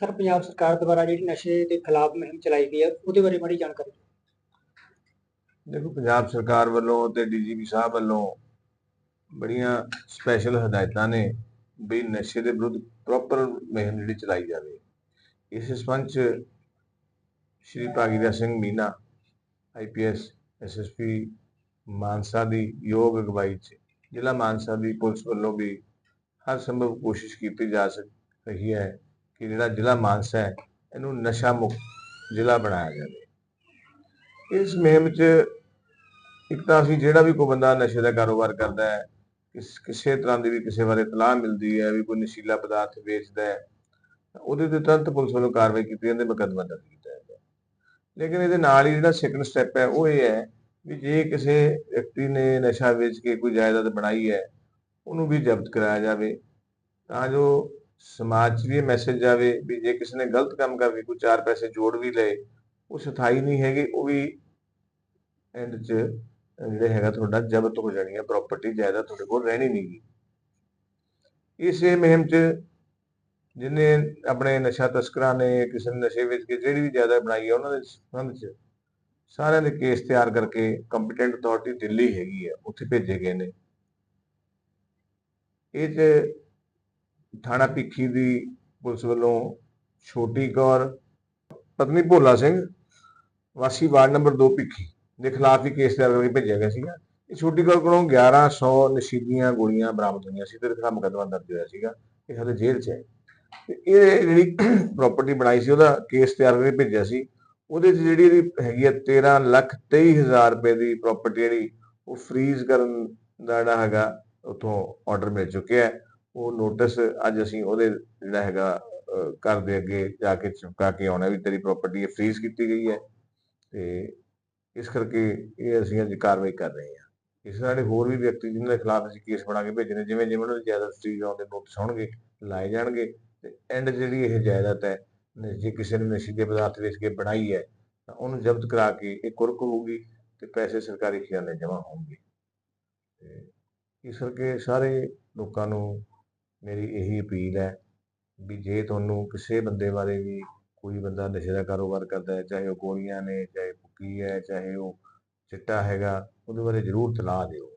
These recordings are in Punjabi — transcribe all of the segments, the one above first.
ਸਰ, ਪੰਜਾਬ ਸਰਕਾਰ ਦੁਆਰਾ ਜਿਹੜੀ ਨਸ਼ੇ ਦੇ ਖਿਲਾਫ ਮੁਹਿੰਮ ਚਲਾਈ ਗਈ ਹੈ, ਉਹਦੇ ਬਾਰੇ ਮਾੜੀ ਜਾਣਕਾਰੀ ਦੇਖੋ, ਪੰਜਾਬ ਸਰਕਾਰ ਵੱਲੋਂ ਤੇ ਡੀਜੀਪੀ ਸਾਹਿਬ ਵੱਲੋਂ ਬੜੀਆਂ ਸਪੈਸ਼ਲ ਹਦਾਇਤਾਂ ਨੇ ਵੀ ਨਸ਼ੇ ਦੇ ਵਿਰੁੱਧ ਪ੍ਰੋਪਰ ਮੁਹਿੰਮ ਜਿਹੜੀ ਚਲਾਈ ਜਾਵੇ। ਇਸ ਸੰਬੰਧ ਚ ਸ਼੍ਰੀ ਭਾਗੀਰਥ ਸਿੰਘ ਮੀਨਾ ਆਈਪੀਐਸ ਐਸਐਸਪੀ ਮਾਨਸਾ ਦੀ ਯੋਗ ਅਗਵਾਈ ਚ, ਜ਼ਿਲ੍ਹਾ ਮਾਨਸਾ ਦੀ ਪੁਲਿਸ ਵੱਲੋਂ ਵੀ ਹਰ ਸੰਭਵ ਕੋਸ਼ਿਸ਼ ਕੀਤੀ ਜਾ ਸਕ, ਰਹੀ ਹੈ। ਕਿ ਜਿਹੜਾ ਜ਼ਿਲ੍ਹਾ ਮਾਨਸਾ ਹੈ, ਇਹਨੂੰ ਨਸ਼ਾ ਮੁਕਤ ਜ਼ਿਲ੍ਹਾ ਬਣਾਇਆ ਜਾਵੇ ਇਸ ਮੁਹਿੰਮ 'ਚ ਇੱਕ ਤਾਂ ਅਸੀਂ ਜਿਹੜਾ ਵੀ ਕੋਈ ਬੰਦਾ ਨਸ਼ੇ ਦਾ ਕਾਰੋਬਾਰ ਕਰਦਾ ਹੈ, ਕਿਸ, ਕਿਸੇ ਤਰ੍ਹਾਂ ਦੀ ਵੀ ਕਿਸੇ ਬਾਰੇ ਇਤਲਾਹ ਮਿਲਦੀ ਹੈ ਵੀ ਕੋਈ ਨਸ਼ੀਲਾ ਪਦਾਰਥ ਵੇਚਦਾ ਹੈ ਉਹਦੇ ਤੇ ਤੁਰੰਤ ਪੁਲਿਸ ਵੱਲੋਂ ਕਾਰਵਾਈ ਕੀਤੀ ਜਾਂਦੀ ਮੁਕੱਦਮਾ ਦਰਜ ਕੀਤਾ ਜਾਂਦਾ ਲੇਕਿਨ ਇਹਦੇ ਨਾਲ ਹੀ ਜਿਹੜਾ ਸੈਕੰਡ ਸਟੈਪ ਹੈ, ਉਹ ਇਹ ਹੈ ਵੀ ਜੇ ਕਿਸੇ ਵਿਅਕਤੀ ਨੇ ਨਸ਼ਾ ਵੇਚ ਕੇ ਕੋਈ ਜਾਇਦਾਦ ਬਣਾਈ ਹੈ, ਉਹਨੂੰ ਵੀ ਜ਼ਬਤ ਕਰਾਇਆ ਜਾਵੇ, ਤਾਂ ਜੋ ਸਮਾਜ 'ਚ ਵੀ ਇਹ ਮੈਸੇਜ ਜਾਵੇ ਵੀ ਜੇ ਕਿਸੇ ਨੇ ਗਲਤ ਕੰਮ ਕਰਕੇ ਕੋਈ ਚਾਰ ਪੈਸੇ ਜੋੜ ਵੀ ਲਏ, ਉਹ ਸਥਾਈ ਨਹੀਂ ਹੈਗੇ, ਉਹ ਵੀ ਐਂਡ 'ਚ ਜਿਹੜੇ ਹੈਗਾ ਤੁਹਾਡਾ ਜ਼ਬਤ ਹੋ ਜਾਣੀ ਹੈ ਪ੍ਰਾਪਰਟੀ ਜਾਇਦਾਦ ਤੁਹਾਡੇ ਕੋਲ ਰਹਿਣੀ ਨਹੀਂਗੀ ਇਸੇ ਮੁਹਿੰਮ 'ਚ ਜਿਹਨੇ ਆਪਣੇ ਨਸ਼ਾ ਤਸਕਰਾਂ ਨੇ, ਕਿਸੇ ਨੇ ਨਸ਼ੇ ਵਿੱਚ ਕੇ ਜਿਹੜੀ ਵੀ ਜ਼ਿਆਦਾ ਬਣਾਈ ਹੈ, ਉਹਨਾਂ ਦੇ ਸੰਬੰਧ 'ਚ ਸਾਰਿਆਂ ਦੇ ਕੇਸ ਤਿਆਰ ਕਰਕੇ ਕੰਪੀਟੈਂਟ ਅਥਾਰਟੀ ਦਿੱਲੀ ਹੈਗੀ ਹੈ, ਉੱਥੇ ਭੇਜੇ ਗਏ ਨੇ। ਇਹ 'ਚ ਥਾਣਾ ਭਿੱਖੀ ਦੀ ਪੁਲਿਸ ਵੱਲੋਂ ਛੋਟੀ ਕੌਰ, ਪਤਨੀ ਭੋਲਾ ਸਿੰਘ, ਵਾਸੀ ਵਾਰਡ ਨੰਬਰ 2 ਭਿੱਖੀ ਦੇ ਖਿਲਾਫ ਹੀ ਕੇਸ ਤਿਆਰ ਕਰਕੇ ਭੇਜਿਆ ਗਿਆ ਸੀਗਾ। ਇਹ ਛੋਟੀ ਕੌਰ ਕੋਲੋਂ 1100 ਨਸ਼ੀਲੀਆਂ ਗੋਲੀਆਂ ਬਰਾਮਦ ਹੋਈਆਂ ਸੀ ਤੇ ਇਹਦੇ ਖਿਲਾਫ ਮੁਕੱਦਮਾ ਦਰਜ ਹੋਇਆ ਸੀਗਾ। ਇਹ ਹਲੇ ਜੇਲ੍ਹ 'ਚ ਹੈ। ਤੇ ਇਹ ਜਿਹੜੀ ਪ੍ਰਾਪਰਟੀ ਬਣਾਈ ਸੀ, ਉਹਦਾ ਕੇਸ ਤਿਆਰ ਕਰਕੇ ਭੇਜਿਆ ਸੀ। ਉਹਦੇ 'ਚ ਜਿਹੜੀ ਇਹਦੀ ਹੈਗੀ ਹੈ 13 ਲੱਖ 23 ਹਜ਼ਾਰ ਰੁਪਏ ਦੀ ਪ੍ਰਾਪਰਟੀ ਜਿਹੜੀ ਉਹ ਫ੍ਰੀਜ਼ ਕਰਨ ਦਾ ਜਿਹੜਾ ਹੈਗਾ, ਉਥੋਂ ਆਰਡਰ ਮਿਲ ਚੁੱਕਿਆ ਹੈ। ਉਹ ਨੋਟਿਸ ਅੱਜ ਅਸੀਂ ਉਹਦੇ ਜਿਹੜਾ ਹੈਗਾ ਘਰ ਦੇ ਅੱਗੇ ਜਾ ਕੇ ਚੁਕਾ ਕੇ ਆਉਣਾ ਵੀ ਤੇਰੀ ਪ੍ਰਾਪਰਟੀ ਫ੍ਰੀਜ਼ ਕੀਤੀ ਗਈ ਹੈ ਤੇ ਇਸ ਕਰਕੇ ਇਹ ਅਸੀਂ ਅੱਜ ਕਾਰਵਾਈ ਕਰ ਰਹੇ ਹਾਂ। ਇਸ ਸਾਡੇ ਹੋਰ ਵੀ ਵਿਅਕਤੀ ਜਿਨ੍ਹਾਂ ਦੇ ਖਿਲਾਫ ਅਸੀਂ ਕੇਸ ਬਣਾ ਕੇ ਭੇਜਣੇ, ਜਿਵੇਂ ਜਿਵੇਂ ਉਹਨਾਂ ਦੀ ਜਾਇਦਾਦ ਫ੍ਰੀਜ਼ ਆਉਣ ਦੇ ਨੋਟਿਸ ਹੋਣਗੇ, ਲਾਏ ਜਾਣਗੇ ਤੇ ਐਂਡ ਜਿਹੜੀ ਇਹ ਜਾਇਦਾਦ ਹੈ ਜੇ ਕਿਸੇ ਨੇ ਨਸ਼ੀਲੇ ਪਦਾਰਥ ਵੇਚ ਕੇ ਬਣਾਈ ਹੈ, ਤਾਂ ਉਹਨੂੰ ਜ਼ਬਤ ਕਰਾ ਕੇ ਇਹ ਕੁਰਕ ਹੋਊਗੀ ਤੇ ਪੈਸੇ ਸਰਕਾਰੀ ਖਜ਼ਾਨੇ ਜਮ੍ਹਾਂ ਹੋਣਗੇ। ਤੇ ਇਸ ਕਰਕੇ ਸਾਰੇ ਲੋਕਾਂ ਨੂੰ ਮੇਰੀ ਇਹੀ ਅਪੀਲ ਹੈ ਵੀ ਜੇ ਤੁਹਾਨੂੰ ਕਿਸੇ ਬੰਦੇ ਬਾਰੇ ਵੀ ਕੋਈ ਬੰਦਾ ਨਸ਼ੇ ਦਾ ਕਾਰੋਬਾਰ ਕਰਦਾ ਹੈ, ਚਾਹੇ ਉਹ ਗੋਲੀਆਂ ਨੇ, ਚਾਹੇ ਭੁੱਕੀ ਹੈ, ਚਾਹੇ ਉਹ ਚਿੱਟਾ ਹੈਗਾ, ਉਹਦੇ ਬਾਰੇ ਜ਼ਰੂਰ ਤਲਾਹ ਦਿਓ।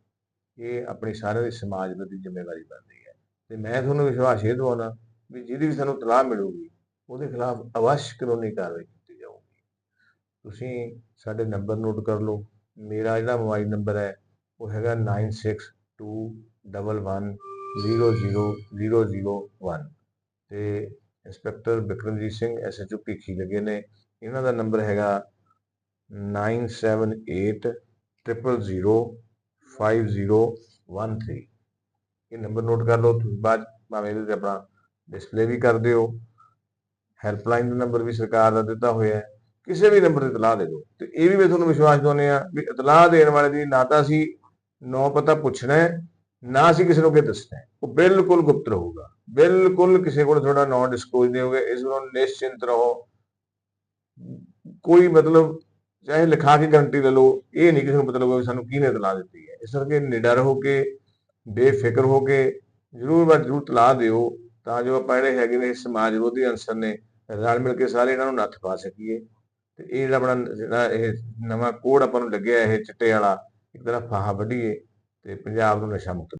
ਇਹ ਆਪਣੀ ਸਾਰਿਆਂ ਦੇ ਸਮਾਜ ਪ੍ਰਤੀ ਜ਼ਿੰਮੇਵਾਰੀ ਬਣਦੀ ਹੈ। ਤੇ ਮੈਂ ਤੁਹਾਨੂੰ ਵਿਸ਼ਵਾਸ ਇਹ ਦਿਵਾਉਣਾ ਵੀ ਜਿਹਦੀ ਵੀ ਸਾਨੂੰ ਤਲਾਹ ਮਿਲੂਗੀ, ਉਹਦੇ ਖਿਲਾਫ ਅਵਸ਼ ਕਾਨੂੰਨੀ ਕਾਰਵਾਈ ਕੀਤੀ ਜਾਊਗੀ। ਤੁਸੀਂ ਸਾਡੇ ਨੰਬਰ ਨੋਟ ਕਰ ਲਓ। ਮੇਰਾ ਜਿਹੜਾ ਮੋਬਾਈਲ ਨੰਬਰ ਹੈ, ਉਹ ਹੈਗਾ 9621110001 ਤੇ ਇੰਸਪੈਕਟਰ ਬਿਕਰਮਜੀਤ ਸਿੰਘ ਐਸਐਚਓ ਭੀਖੀ ਲੱਗੇ ਨੇ? ਇਹਨਾਂ ਦਾ ਨੰਬਰ ਹੈਗਾ 9780005013 ਇਹ ਨੰਬਰ ਨੋਟ ਕਰ ਲਓ, ਤੁਸੀਂ ਬਾਅਦ ਭਾਵੇਂ ਇਹਦੇ ਤੇ ਆਪਣਾ ਡਿਸਪਲੇ ਵੀ ਕਰ ਦਿਓ। ਹੈਲਪਲਾਈਨ ਦਾ ਨੰਬਰ ਵੀ ਸਰਕਾਰ ਦਾ ਦਿੱਤਾ ਹੋਇਆ ਹੈ। ਕਿਸੇ ਵੀ ਨੰਬਰ ਤੇ ਇਤਲਾਹ ਦੇ ਦਿਓ। ਤੇ ਇਹ ਵੀ ਮੈਂ ਤੁਹਾਨੂੰ ਵਿਸ਼ਵਾਸ ਦਿਵਾਉਂਦੇ ਆ ਵੀ ਇਤਲਾਹ ਦੇਣ ਵਾਲੇ ਦੀ ਨਾ ਤਾਂ ਅਸੀਂ ਨੌ ਪਤਾ ਪੁੱਛਣਾ ਨਾ ਅਸੀਂ ਕਿਸੇ ਨੂੰ ਕਿ ਦੱਸਣਾ ਉਹ ਬਿਲਕੁਲ ਗੁਪਤ ਰਹੂਗਾ। ਬਿਲਕੁਲ ਕਿਸੇ ਕੋਲ ਤੁਹਾਡਾ ਨਾਂ ਡਿਸਕਲੋਜ਼ ਨਹੀਂ ਹੋਊਗਾ। ਇਸ ਨੂੰ ਨਿਸ਼ਚਿੰਤ ਰਹੋ। ਕੋਈ ਮਤਲਬ ਚਾਹੇ ਲਿਖਾ ਕੇ ਗਾਰੰਟੀ ਲੈ ਲਓ, ਇਹ ਨਹੀਂ ਕਿਸੇ ਨੂੰ ਪਤਾ ਹੋਵੇ ਵੀ ਸਾਨੂੰ ਕਿਹਨੇ ਇਤਲਾਹ ਦਿੱਤੀ ਹੈ। ਇਸ ਕਰਕੇ ਨਿਡਰ ਹੋ ਕੇ, ਬੇਫਿਕਰ ਹੋ ਕੇ ਜ਼ਰੂਰ ਬਾ ਜ਼ਰੂਰ ਤਲਾਹ ਦਿਓ ਤਾਂ ਜੋ ਆਪਾਂ ਜਿਹੜੇ ਹੈਗੇ ਨੇ ਸਮਾਜ ਵਿਰੋਧੀ ਅਨਸਰ ਨੇ ਰਲ ਮਿਲ ਕੇ ਸਾਰੇ ਇਹਨਾਂ ਨੂੰ ਨੱਥ ਪਾ ਸਕੀਏ। ਤੇ ਇਹ ਜਿਹੜਾ ਆਪਣਾ ਜਿਹੜਾ ਇਹ ਨਵਾਂ ਕੋਡ ਆਪਾਂ ਨੂੰ ਲੱਗਿਆ, ਇਹ ਚਿੱਟੇ ਵਾਲਾ, ਇੱਕ ਤਰ੍ਹਾਂ ਫਾਹਾ ਵੱਢੀਏ। ਤੇ ਪੰਜਾਬ ਨੂੰ ਨਸ਼ਾ ਮੁਕਤ